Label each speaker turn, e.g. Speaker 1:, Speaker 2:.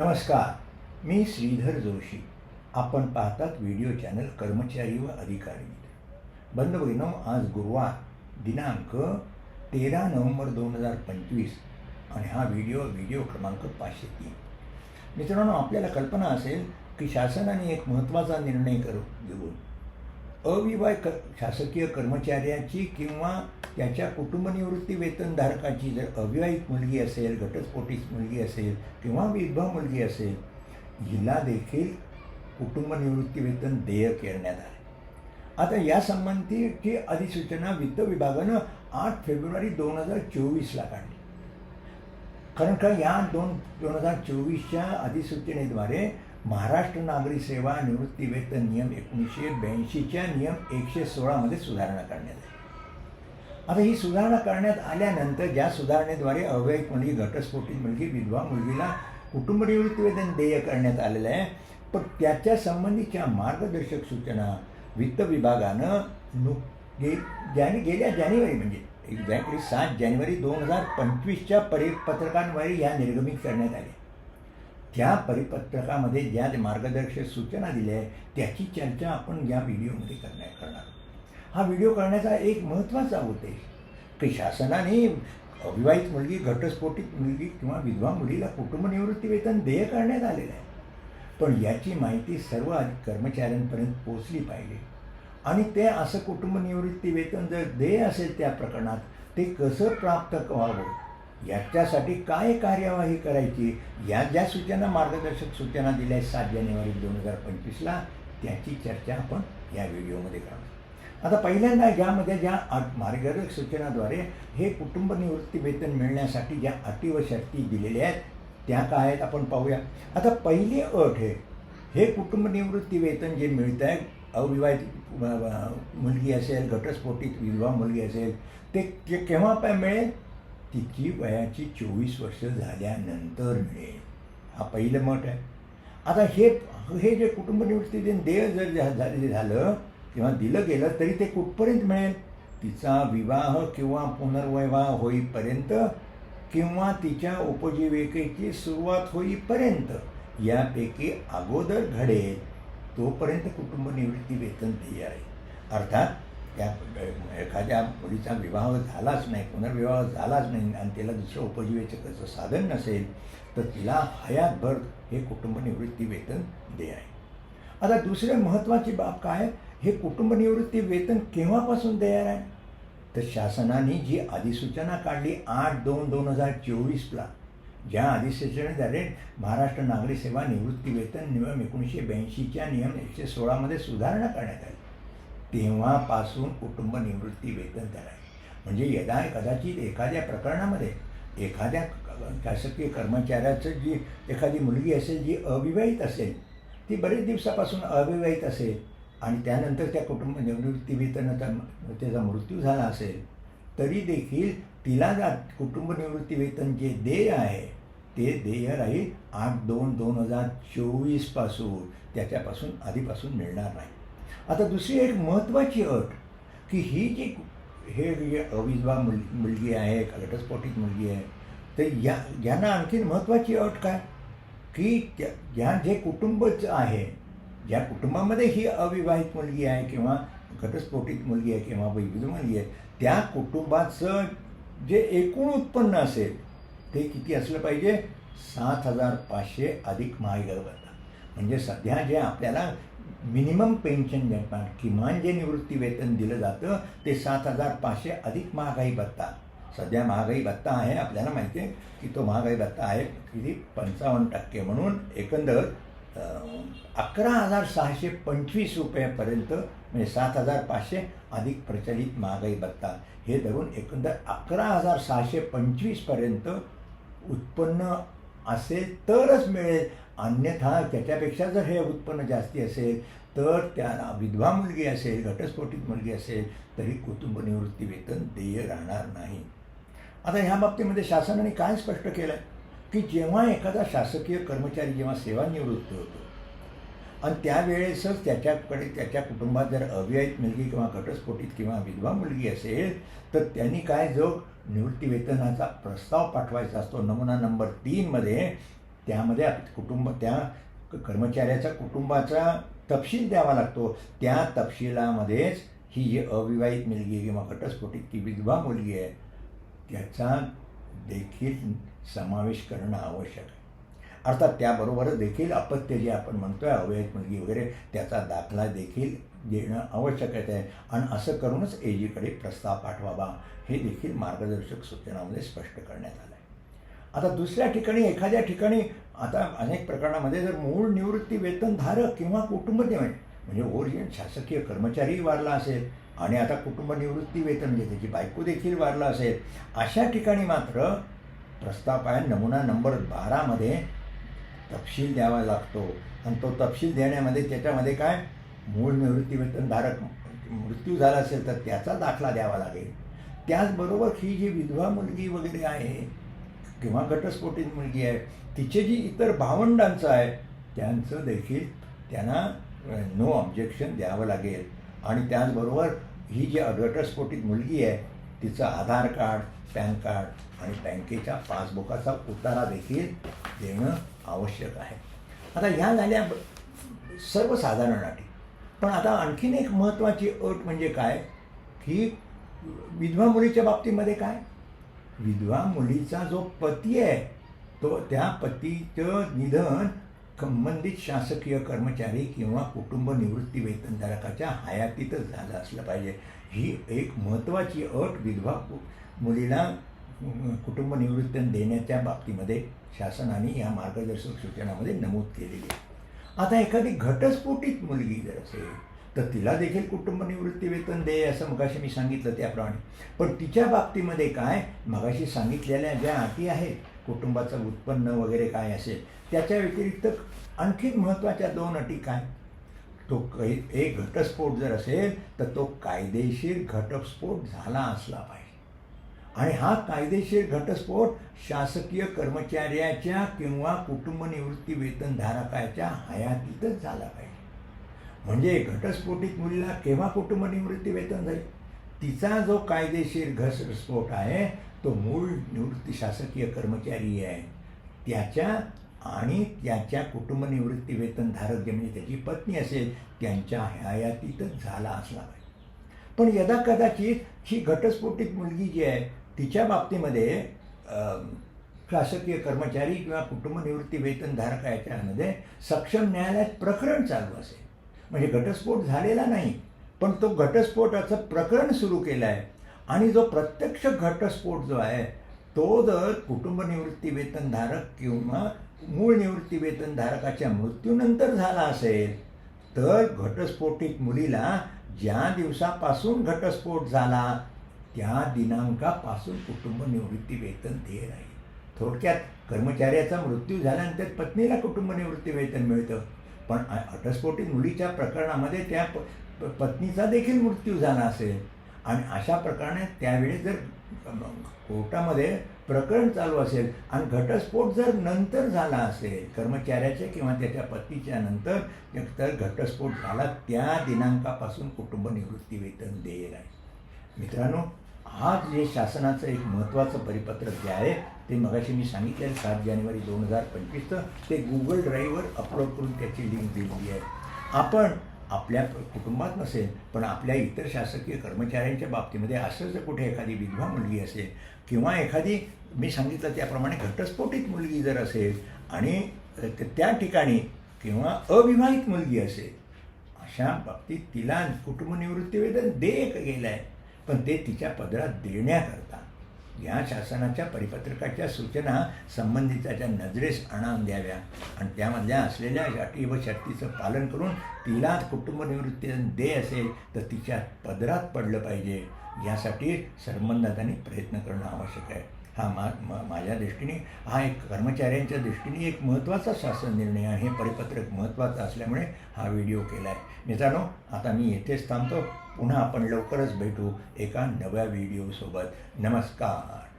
Speaker 1: नमस्कार मी श्रीधर जोशी. आपण पाहतात व्हिडिओ चॅनल कर्मचारी व अधिकारी. बंद बहिणो आज गुरुवार दिनांक तेरा नोव्हेंबर दोन हजार पंचवीस आणि हा व्हिडिओ व्हिडिओ क्रमांक पाचशे तीन. मित्रांनो आपल्याला कल्पना असेल की शासनाने एक महत्त्वाचा निर्णय करू घेऊन अविवाह क शासकीय कर्मचाऱ्याची किंवा त्याच्या कुटुंबनिवृत्ती वेतनधारकाची जर अविवाहित मुलगी असेल घटस्फोटीत मुलगी असेल किंवा विधवा मुलगी असेल हिला देखील कुटुंबनिवृत्ती वेतन देय करण्यात आले. आता यासंबंधीची अधिसूचना वित्त विभागानं आठ फेब्रुवारी दोन हजार चोवीसला काढली. कारण का या दोन दोन हजार चोवीसच्या अधिसूचनेद्वारे महाराष्ट्र नागरी सेवा निवृत्ती वेतन नियम एकोणीसशे ब्याऐंशीच्या नियम एकशे सोळामध्ये सुधारणा करण्यात आली. आता ही सुधारणा करण्यात आल्यानंतर ज्या सुधारणेद्वारे अवैध म्हणजे मुलगी घटस्फोटित मुलगी विधवा मुलगीला कुटुंब निवृत्ती वेतन देय करण्यात आलेलं आहे. पण त्याच्या संबंधीच्या मार्गदर्शक सूचना वित्त विभागानं नु गे जाने गेल्या जानेवारी म्हणजे एक्झॅक्टली सात जानेवारी दोन हजार पंचवीसच्या परिपत्रकांद्वारे या निर्गमित करण्यात आल्या त्या परिपत्रकामध्ये ज्या मार्गदर्शक सूचना दिल्या आहे त्याची चर्चा आपण या व्हिडिओमध्ये करण्या करणार हा व्हिडिओ करण्याचा एक महत्त्वाचा उद्देश की शासनाने अविवाहित मुलगी घटस्फोटित मुलगी किंवा विधवा मुलीला कुटुंब निवृत्ती वेतन देय करण्यात आलेलं आहे. पण याची माहिती सर्व कर्मचाऱ्यांपर्यंत पोचली पाहिजे. आणि ते असं कुटुंब निवृत्ती वेतन जर देय असेल त्या प्रकरणात ते कसं प्राप्त व्हावं? याच्यासाठी काय कार्यवाही करायची? या ज्या सूचना मार्गदर्शक सूचना दिल्या आहेत सात जानेवारी दोन हजार पंचवीसला त्याची चर्चा आपण या व्हिडिओमध्ये करणार आता पहिल्यांदा ज्यामध्ये ज्या मार्गदर्शक सूचनाद्वारे हे कुटुंब निवृत्ती वेतन मिळण्यासाठी ज्या अटी व शर्ती दिलेल्या आहेत त्या काय आहेत आपण पाहूया. आता पहिली अट हे हे कुटुंब निवृत्ती वेतन जे मिळतं आहे अविवाहित मुलगी असेल घटस्फोटित विधवा मुलगी असेल ते केव्हा पाय मिळेल? तिची वयाची चोवीस वर्ष झाल्यानंतर मिळेल. हा पहिलं मत आहे. आता हे हे जे कुटुंब निवृत्ती दिन देय जर झाले झालं किंवा दिलं गेलं तरी ते कुठपर्यंत मिळेल? तिचा विवाह किंवा पुनर्विवाह होईपर्यंत किंवा तिच्या उपजीविकेची सुरुवात होईपर्यंत यापैकी अगोदर घडेल तोपर्यंत कुटुंब निवृत्ती वेतन देय आहे. अर्थात त्या एखाद्या मुलीचा विवाह झालाच नाही पुनर्विवाह झालाच नाही आणि तिला दुसरं उपजीविकेचं साधन नसेल तर तिला हयातभर हे कुटुंब निवृत्ती वेतन दे आहे. आता दुसरे महत्त्वाची बाब काय? हे कुटुंब निवृत्ती वेतन केव्हापासून तयार आहे? तर शासनाने जी अधिसूचना काढली आठ दोन दोन हजार चोवीसला ज्या अधिसूचनेद्वारे महाराष्ट्र नागरी सेवा निवृत्ती वेतन नियम एकोणीसशे ब्याऐंशीच्या नियम एकशे सोळामध्ये सुधारणा करण्यात आली. तेव्हापासून कुटुंब निवृत्ती वेतन आहे. म्हणजे यदा कदाचित एखाद्या प्रकरणामध्ये एखाद्या शासकीय कर्मचाऱ्याचं जी एखादी मुलगी असेल जी अविवाहित असेल ती बरेच दिवसापासून अविवाहित असेल आणि त्यानंतर त्या कुटुंब निवृत्ती वेतनाचा त्याचा मृत्यू झाला असेल तरी देखील तिला जा कुटुंब निवृत्ती वेतन जे देय आहे ते देय राहील आठ दोन दोन हजार चोवीसपासून त्याच्यापासून आधीपासून मिळणार नाही. आता दुसरी एक महत्त्वाची अट की ही जी हे जे अविधवा मुल मुलगी आहे घटस्फोटित मुलगी आहे तर या यांना आणखीन महत्त्वाची अट काय? की त्या ज्या जे कुटुंबच आहे ज्या कुटुंबामध्ये ही अविवाहित मुलगी आहे किंवा घटस्फोटित मुलगी आहे किंवा वैविध मुलगी आहे त्या कुटुंबाचं जे एकूण उत्पन्न असेल ते किती असलं पाहिजे? सात हजार पाचशे अधिक महागाई म्हणजे सध्या जे आपल्याला मिनिमम पेन्शन देतात किमान जे निवृत्ती वेतन दिलं जातं ते सात हजार पाचशे अधिक महागाई भत्ता. सध्या महागाई भत्ता आहे आपल्याला माहिती आहे की तो महागाई भत्ता आहे किती? पंचावन्न टक्के म्हणून एकंदर अकरा हजार सहाशे पंचवीस रुपयापर्यंत म्हणजे सात हजार पाचशे अधिक प्रचलित महागाई भत्ता. हे धरून एकंदर अकरा हजार सहाशे पंचवीसपर्यंत उत्पन्न असेल तरच मिळेल. अन्यथा त्याच्यापेक्षा जर हे उत्पन्न जास्ती असेल तर त्याला विधवा मुलगी असेल घटस्फोटित मुलगी असेल तरी कुटुंब निवृत्ती वेतन देय राहणार नाही. आता ह्या बाबतीमध्ये शासनाने काय स्पष्ट केलं आहे की जेव्हा एखादा शासकीय कर्मचारी जेव्हा सेवानिवृत्त होतो आणि त्यावेळेसच त्याच्याकडे त्याच्या कुटुंबात जर अविवाहित मुलगी किंवा घटस्फोटित किंवा विधवा मुलगी असेल तर त्यांनी काय जो निवृत्ती वेतनाचा प्रस्ताव पाठवायचा असतो नमुना नंबर तीनमध्ये त्यामध्ये कुटुंब त्या क- कर्मचाऱ्याचा कुटुंबाचा तपशील द्यावा लागतो. त्या तपशिलामध्येच ही जी अविवाहित मुलगी किंवा घटस्फोटित ती विधवा मुलगी आहे त्याचा देखील समावेश करणं आवश्यक आहे. अर्थात त्याबरोबरच देखील अपत्य जे आपण म्हणतोय अवैध मुलगी वगैरे त्याचा दाखला देखील देणं आवश्यकच आहे. आणि असं करूनच एजीकडे प्रस्ताव पाठवावा. हे देखील मार्गदर्शक सूचनामध्ये स्पष्ट करण्यात आलं आता दुसऱ्या ठिकाणी एखाद्या ठिकाणी आता अनेक प्रकरणामध्ये जर मूळ निवृत्ती वेतनधारक किंवा कुटुंब निवड म्हणजे ओरिजिन शासकीय कर्मचारीही वारला असेल आणि आता कुटुंब निवृत्ती वेतन म्हणजे त्याची बायको देखील वारला असेल अशा ठिकाणी मात्र प्रस्ताव आहे नमुना नंबर बारामध्ये तपशील द्यावा लागतो. आणि तो तपशील देण्यामध्ये त्याच्यामध्ये काय? मूळ निवृत्ती वेतनधारक मृत्यू झाला असेल तर त्याचा दाखला द्यावा लागेल. त्याचबरोबर ही जी विधवा मुलगी वगैरे आहे किंवा घटस्फोटीत मुलगी आहे तिचे जी इतर भावंडांचं आहे त्यांचं देखील त्यांना नो ऑब्जेक्शन द्यावं लागेल. आणि त्याचबरोबर ही जी घटस्फोटीत मुलगी आहे तिचं आधार कार्ड पॅन कार्ड आणि बँकेच्या पासबुकाचा उतारा देखील देणं आवश्यक आहे. आता ह्या झाल्या सर्वसाधारण अटी. पण आता आणखीन एक महत्त्वाची अट म्हणजे काय? की विधवा मुलीच्या बाबतीमध्ये काय? विधवा मुलीचा जो पती आहे तो त्या पतीचं निधन संबंधित शासकीय कर्मचारी किंवा कुटुंब निवृत्ती वेतनधारकाच्या हयातीतच झालं असलं पाहिजे. ही एक महत्त्वाची अट विधवा मुलीला कुटुंब निवृत्ती देण्याच्या बाबतीमध्ये शासनाने या मार्गदर्शक सूचनामध्ये नमूद केलेली आहे. आता एखादी घटस्फोटित मुलगी जर असेल तर तिला देखील कुटुंब निवृत्ती वेतन दे असं मगाशी मी सांगितलं त्याप्रमाणे. पण तिच्या बाबतीमध्ये काय? मगाशी सांगितलेल्या ज्या अटी आहेत कुटुंबाचं उत्पन्न वगैरे काय असेल त्याच्या व्यतिरिक्त आणखी महत्त्वाच्या दोन अटी काय? तो कै एक घटस्फोट जर असेल तर तो कायदेशीर घटस्फोट झाला असला पाहिजे. आणि हा कायदेशीर घटस्फोट शासकीय कर्मचाऱ्याच्या किंवा कुटुंब निवृत्ती वेतनधारकाच्या हयातीतच झाला पाहिजे. म्हणजे घटस्फोटित मुलीला केव्हा कुटुंब निवृत्ती वेतन जाईल? तिचा जो कायदेशीर घटस्फोट आहे तो मूळ निवृत्ती शासकीय कर्मचारी आहे. त्याच्या आणि त्याच्या कुटुंब निवृत्ती वेतनधारक जे म्हणजे त्याची पत्नी असेल त्यांच्या हयातीतच झाला असला पाहिजे. पण यदा कदाचित ही घटस्फोटित मुलगी जी आहे तिच्या बाबतीमध्ये शासकीय कर्मचारी किंवा कुटुंब निवृत्ती वेतनधारक याच्यामध्ये सक्षम न्यायालयात प्रकरण चालू असेल. म्हणजे घटस्फोट झालेला नाही पण तो घटस्फोटाचं प्रकरण सुरू केलं आहे. आणि जो प्रत्यक्ष घटस्फोट जो आहे तो जर कुटुंब निवृत्तीवेतनधारक किंवा मूळ निवृत्तीवेतनधारकाच्या मृत्यूनंतर झाला असेल तर घटस्फोटित मुलीला ज्या दिवसापासून घटस्फोट झाला त्या दिनांकापासून कुटुंब निवृत्ती वेतन दे राहील थोडक्यात कर्मचाऱ्याचा मृत्यू झाल्यानंतर पत्नीला कुटुंब निवृत्ती वेतन मिळतं. पण अ- मुलीच्या प्रकरणामध्ये त्या प पत्नीचा देखील मृत्यू झाला असेल. आणि अशा प्रकारे त्यावेळी जर कोर्टामध्ये प्रकरण चालू असेल आणि घटस्फोट जर नंतर झाला असेल कर्मचाऱ्याच्या किंवा त्याच्या पत्नीच्या नंतर तर घटस्फोट झाला त्या दिनांकापासून कुटुंब निवृत्ती वेतन देय आहे. मित्रांनो आज जे शासनाचं एक महत्त्वाचं परिपत्रक जे आहे ते मगाशी मी सांगितलेलं सात जानेवारी दोन हजार पंचवीसचं ते गुगल ड्राईव्हवर अपलोड करून त्याची लिंक दिलेली आहे. आपण आपल्या कुटुंबात नसेल पण आपल्या इतर शासकीय कर्मचाऱ्यांच्या बाबतीमध्ये असं जर कुठे एखादी विधवा मुलगी असेल किंवा एखादी मी सांगितलं त्याप्रमाणे घटस्फोटित मुलगी जर असेल आणि त्या ठिकाणी किंवा अविवाहित मुलगी असेल अशा बाबतीत तिला कुटुंब निवृत्तीवेतन दे गेलं आहे पण ते तिच्या पदरात देण्याकरता. या शासनाच्या परिपत्रकाच्या सूचना संबंधिताच्या नजरेस आणून द्याव्या. आणि त्यामधल्या असलेल्या अटी व शर्तीचं पालन करून तिला कुटुंब निवृत्ती दे असेल तर तिच्या पदरात पडलं पाहिजे. यासाठी संबंधितांनी प्रयत्न करणं आवश्यक आहे. हा मा मा- माझ्या दृष्टीने हा एक कर्मचाऱ्यांच्या दृष्टीने एक महत्त्वाचा शासन निर्णय आहे. हे परिपत्रक महत्त्वाचं असल्यामुळे हा व्हिडिओ केला आहे मित्रांनो आता मी येथेच थांबतो. पुन्हा आपण लवकरच भेटू एका नव्या व्हिडिओसोबत नमस्कार.